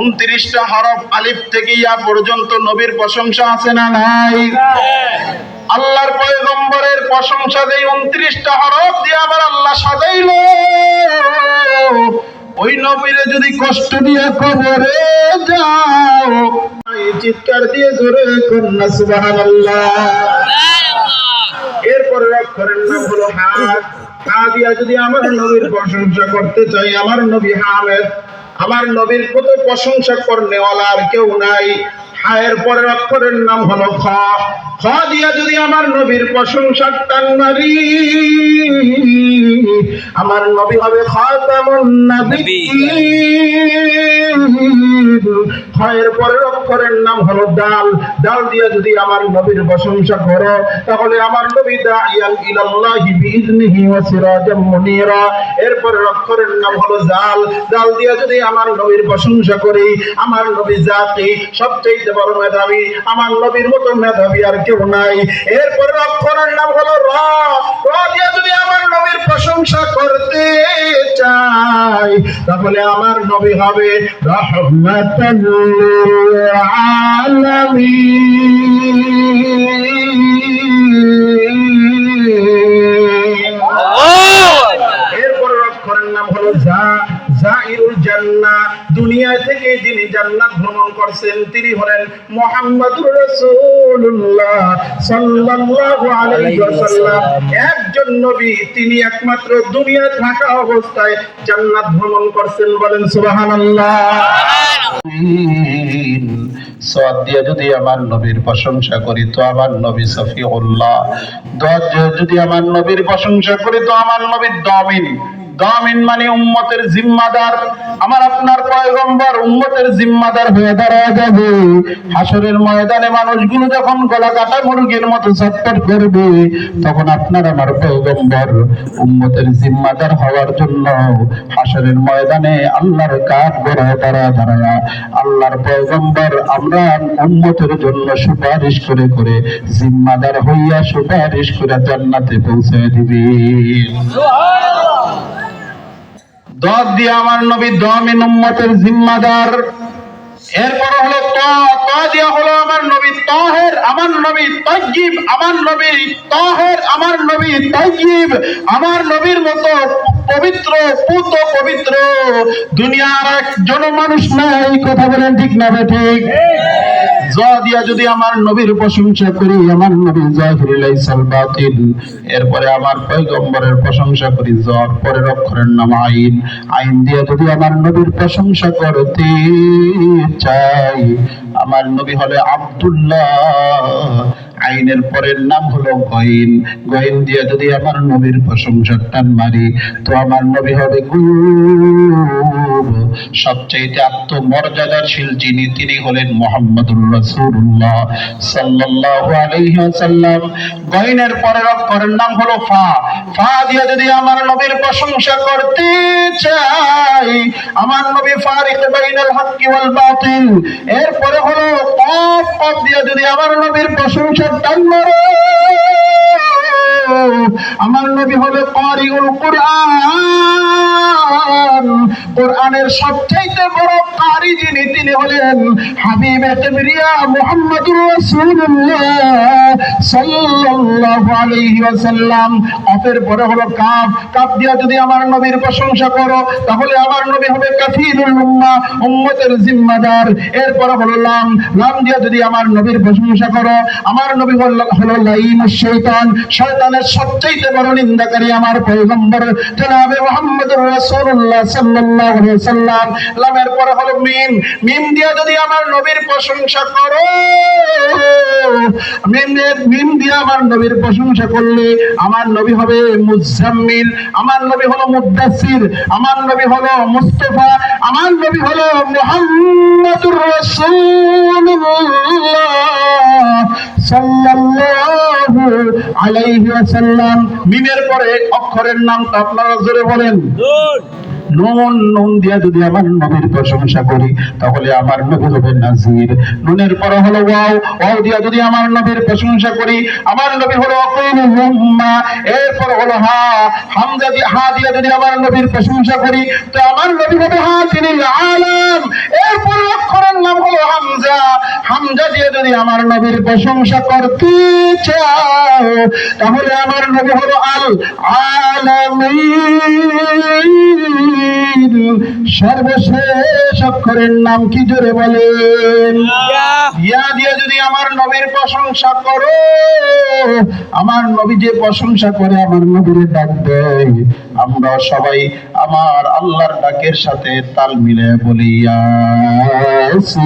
উনত্রিশটা হরফ আলিফ থেকে ইয়া পর্যন্ত নবীর প্রশংসা আছে না নাই? আল্লাহর পয়গম্বরের প্রশংসা দেই উনত্রিশটা হরফ দিয়ে আবার আল্লাহ সাজাইলো। ওই নবীরে যদি কষ্ট দিয়ে কবরে যাও এই চিৎকার দিয়ে জোরে কন্যা সুবহানাল্লাহ। এরপরে অক্ষরের নাম হলো হাত। হা দিয়া যদি আমার নবীর প্রশংসা করতে চাই, আমার নবী হামেদ, আমার নবীর কত প্রশংসা করনেওয়ালা আর কেউ নাই। হায়ের পরের অক্ষরের নাম হলো খ। খ দিয়া যদি আমার নবীর প্রশংসা টান মারি, আমার নবী হবে খাতামুন নাবিয়্যিন। খয়ের পরের অক্ষরের নাম হলো ডাল। ডাল দিয়ে যদি আমার নবীর প্রশংসা করো, তাহলে আমার নবী দাইয়ান ইলাল্লাহি বিইذনিহি ওয়া সিরাজাম মুনীরা। এরপরের অক্ষরের নাম হলো জাল। জাল দিয়া যদি আমার নবীর প্রশংসা করি, আমার নবী জাতি সবচেয়ে বড় মেধাবী, আমার নবীর মতো মেধাবী আর কেউ নাই। এরপরের অক্ষরের নাম হলো র। র দিয়া যদি প্রশংসা করতে চাই তাহলে আমার নবী হবে আলামিন। এরপরের অক্ষরের নাম হলো জা। জাইরুল জান্নাহ। দুনিয়া থেকে যিনি জান্নাত ভ্রমণ করছেন তিনি হলেন মুহাম্মাদুর রাসূলুল্লাহ সাল্লাল্লাহু আলাইহি ওয়াসাল্লাম। একজন নবী তিনি একমাত্র দুনিয়া থাকা অবস্থায় জান্নাত ভ্রমণ করছেন বলেন সুবহানাল্লাহ। সদ দিয়ে যদি আমার নবীর প্রশংসা করি তো আমার নবী সফিউল্লাহ দোয়া যদি আমার নবীর প্রশংসা করি তো আমার নবীর দমিন। দমিন মানে উম্মতের জিম্মাদার। আমার আপনার পয়গম্বর উম্মতের জিম্মাদার হয়ে দাঁড়া যাবে। হাসরের ময়দানে মানুষগুলো যখন গলা কাটা মুরগির মতো ছটফট করবে, তখন আপনার আমার পয়গম্বর উম্মতের জিম্মাদার হওয়ার জন্য হাসরের ময়দানে আল্লাহর কাঠ বড় দাঁড়া দাঁড়ায়া। আল্লাহর পয়গম্বর আমরা উম্মতের জন্য সুপারিশ করে করে জিম্মাদার হইয়া সুপারিশ করে জান্নাতে পৌঁছে দিবি। দশ দিয়ে আমার নবী দমিন উম্মতের জিম্মাদার। এরপর হলো ত ত দিয়া হলো আমার নবী তহের, আমার নবী তজ্জিব আমার নবী তহের, আমার নবী তজ্জিব আমার নবীর মতো পবিত্র, পুত পবিত্র। দুনিয়ার একজন মানুষ নাই, কথা বলেন ঠিক না ঠিক? জ দিয়া যদি আমার নবীর প্রশংসা করি, আমার নবী জাহির বাতিল। এরপরে আমার পয়গম্বরের প্রশংসা করি জর পরের অক্ষরের নাম আইন আইন দিয়ে যদি আমার নবীর প্রশংসা করতে চাই, আমার নবী হলে আব্দুল্লাহ। আইনের পরের নাম হলো গইন। গইন দিয়ে যদি আমার নবীর প্রশংসার টান মারি, তো আমার নবী হবে সবচাইতে আত্মমর্যাদাশীল যিনি, তিনি হলেন মোহাম্মদুর রাসূলুল্লাহ সাল্লাল্লাহু আলাইহি ওয়াসাল্লাম। গইনের পরের অক্ষরের নাম হলো ফা। ফা দিয়ে যদি আমার নবীর প্রশংসা করতে চাই, আমার নবী ফারিক বাইনাল হাক্কি ওয়াল বাতিল। এরপরে হলো কফ। কফ দিয়ে যদি আমার নবীর প্রশংসা আমার নবী হলো কারিউল কোরআন। কোরআনের সবচাইতে বড় কারি যিনি, তিনি হলেন হাবিব কিবরিয়া মুহাম্মদুর রাসূলুল্লাহ সাল্লাল্লাহু আলাইহি ওয়াসাল্লাম। অপের পরে হলো কাফ। কাফ দিয়া যদি আমার নবীর প্রশংসা করো, তাহলে আমার নবী হবে কাফিরুল উম্মাহ উম্মতের জিম্মাদার। এরপরে হলো লাম। লাম দিয়া যদি আমার নবীর প্রশংসা করো, আমার নবী হলো লাইমুশ শয়তান। শয়তানের সবচেয়ে বড় নিন্দাকারী আমার পয়গম্বর জনাবে মুহাম্মদুর রাসূলুল্লাহ সাল্লাল্লাহু আলাইহি ওয়াসাল্লাম লামের পরে হলো মিম। মিম দিয়া যদি আমার নবীর প্রশংসা করো মিমের মিম দিয়া আমার নবীর প্রশংসা করলে আমার নবী হবে মুজাম্মিল, আমার নবী হলো মুদাসসির, আমার নবী হলো মুস্তাফা, আমার নবী হলো মুহাম্মদুর রাসূলুল্লাহ সাল্লাল্লাহু আলাইহি ওয়াসাল্লাম। মিমের পরে অক্ষরের নামটা আপনারা জোরে বলেন। নুন নুন দিয়ে যদি আমার নবীর প্রশংসা করি, তাহলে আমার নবী হবে নাজির। নুনের পরে হলো ওয়াও ওয়াও দিয়ে যদি আমার নবীর প্রশংসা করি, আমার নবী হলো অকুল উম্মা। এরপর হলো হা, হামজা দিয়ে হা দিয়ে যদি আমার নবীর প্রশংসা করি, তো আমার নবী হবে হা, তিনি আলম। এরপর অক্ষরের নাম হলো হামজা। হামজা দিয়ে যদি আমার নবীর প্রশংসা করতে চাও তাহলে আমার নবী হলো আল আলামিন সর্বশেষ অক্ষরের নাম কি জোরে বলেন? ইয়া। দিয়ে যদি আমার নবীর প্রশংসা করো আমার নবী যে প্রশংসা করে আমার নবীর ডাক দেয়। আমরা সবাই আমার আল্লাহর ডাকের সাথে তাল মিলে বলি ইয়াসিন।